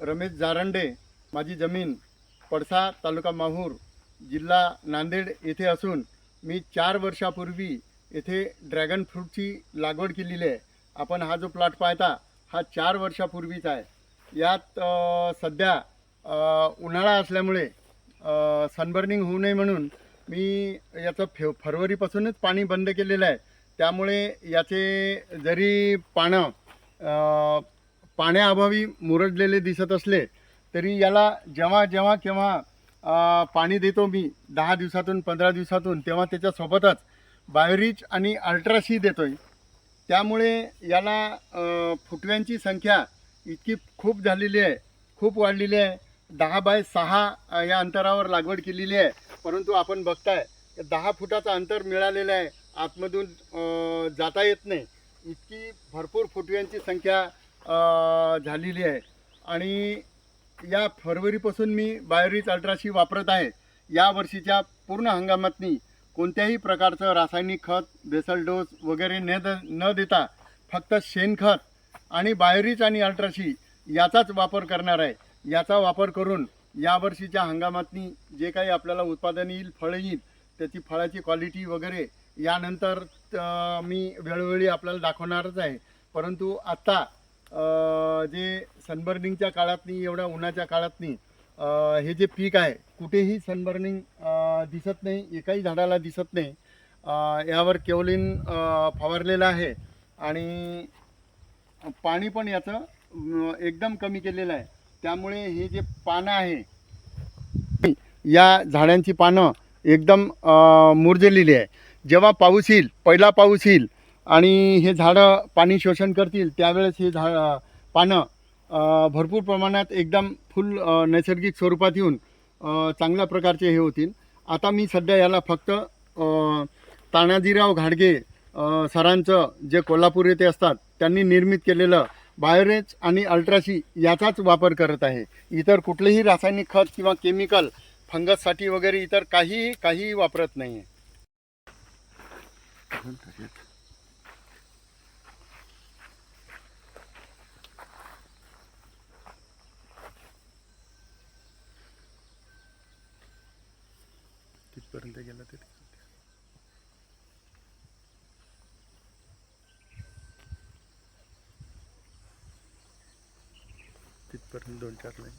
रमेश जारंडे माझी जमीन पडसा तालुका माहूर जिल्हा नांदेड येथे असून मी चार वर्षापूर्वी येथे ड्रॅगन फ्रूटची लागवड केलेली आहे. आपण हा जो प्लॉट पाहता हा चार वर्षापूर्वीचा आहे. यात सध्या उन्हाळा असल्यामुळे सनबर्निंग होऊ नये म्हणून मी याचं फे फरवरीपासूनच पाणी बंद केलेलं आहे. त्यामुळे याचे जरी पानं पाण्याअभावी मुरडलेले दिसत असले तरी याला जेव्हा जेव्हा केव्हा पाणी देतो मी दहा दिवसातून पंधरा दिवसातून तेव्हा त्याच्यासोबतच बायोरिच आणि अल्ट्राशी आहे त्यामुळे याला फुटव्यांची संख्या इतकी खूप झालेली आहे खूप वाढलेली आहे. दहा बाय सहा या अंतरावर लागवड केलेली आहे. परंतु आपण बघताय दहा फुटाचं अंतर मिळालेलं आहे. आतमधून जाता येत नाही. इतकी भरपूर फुटव्यांची संख्या झालेली आहे. आणि या फरवरीपासून मी बायोरिच अल्ट्राशी वापरत आहे. या वर्षीच्या पूर्ण हंगामातनी कोणत्याही प्रकारचं रासायनिक खत बेसल डोस वगैरे न द न देता फक्त शेणखत आणि बायोरिच आणि अल्ट्राशी याचाच वापर करणार आहे. याचा वापर करून या वर्षीच्या हंगामातनी जे काही आपल्याला उत्पादन येईल फळं येईल त्याची फळाची क्वालिटी वगैरे यानंतर मी वेळोवेळी आपल्याला दाखवणारच आहे. परंतु आत्ता जे सनबर्निंगच्या काळातनी एवढ्या उन्हाच्या काळातनी हे जे पीक आहे कुठेही सनबर्निंग दिसत नाही एकाही झाडाला दिसत नाही. यावर केवलिन फवारलेलं आहे. आणि पाणी पण याचं एकदम कमी केलेलं आहे. त्यामुळे हे जे पानं आहे या झाडांची पानं एकदम मुरजलेली आहे. जेव्हा पाऊस येईल पहिला पाऊस येईल आणि हे झाडं पाणी शोषण करतील त्यावेळेस हे झाड पानं भरपूर प्रमाणात एकदम फुल नैसर्गिक स्वरूपात येऊन चांगल्या प्रकारचे हे होतील. आता मी सध्या याला फक्त तानाजीराव घाडगे सरांचं जे कोल्हापूर येथे असतात त्यांनी निर्मित केलेलं बायोरेज आणि अल्ट्राशी याचाच वापर करत आहे. इतर कुठलेही रासायनिक खत किंवा केमिकल फंगससाठी वगैरे इतर काहीही काही वापरत नाही आहे पर्यंत गेला तरी तिथपर्यंत दोन चार लाईन.